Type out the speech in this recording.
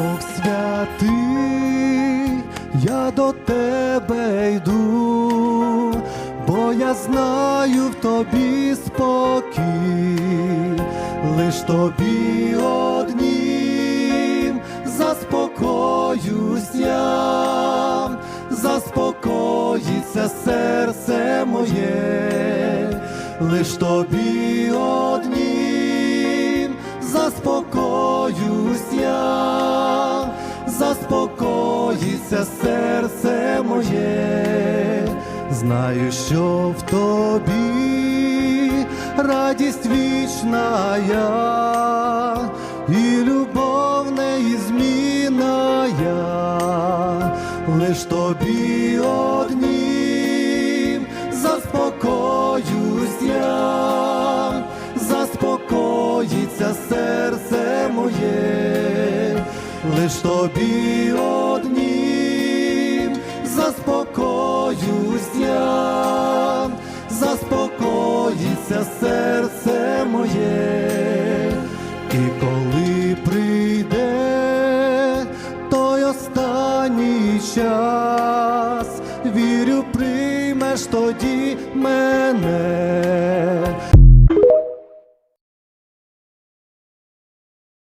Ох, святий, я до тебе йду, бо я знаю в тобі спокій, лиш тобі однім заспокоюсь я, заспокоїться серце моє, лиш тобі однім заспокоюсь заспокоїться серце моє, знаю, що в тобі радість вічна я, і любов неізмінна я, лиш тобі однім лиш тобі однім заспокоюсь я, заспокоїться серце моє, і коли прийде той останній час, вірю, приймеш тоді мене,